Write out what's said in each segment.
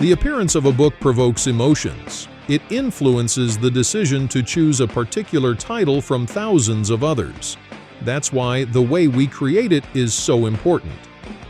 The appearance of a book provokes emotions. It influences the decision to choose a particular title from thousands of others. That's why the way we create it is so important.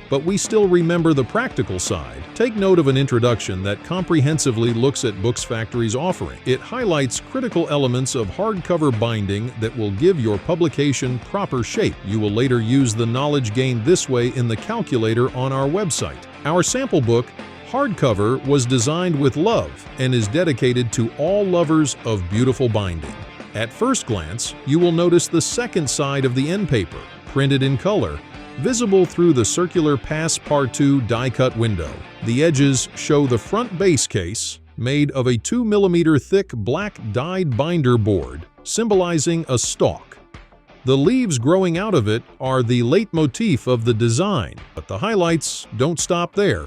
But we still remember the practical side. Take note of an introduction that comprehensively looks at Books Factory's offering. It highlights critical elements of hardcover binding that will give your publication proper shape. You will later use the knowledge gained this way in the calculator on our website. Our sample book Hardcover was designed with love and is dedicated to all lovers of beautiful binding. At first glance, you will notice the second side of the end paper, printed in color, visible through the circular passe-partout die-cut window. The edges show the front base case, made of a 2mm thick black dyed binder board, symbolizing a stalk. The leaves growing out of it are the leitmotif of the design, but the highlights don't stop there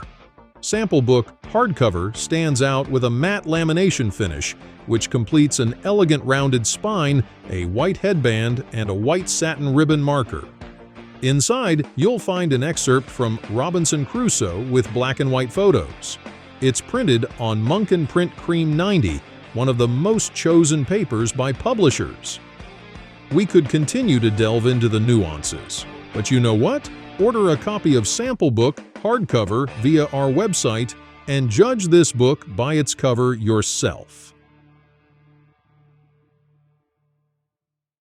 sample book hardcover stands out with a matte lamination finish, which completes an elegant rounded spine, a white headband, and a white satin ribbon marker. Inside, you'll find an excerpt from Robinson Crusoe with black and white photos. It's printed on Munkin Print Cream 90, one of the most chosen papers by publishers. We could continue to delve into the nuances, but you know what? Order a copy of Sample Book hardcover via our website and judge this book by its cover yourself.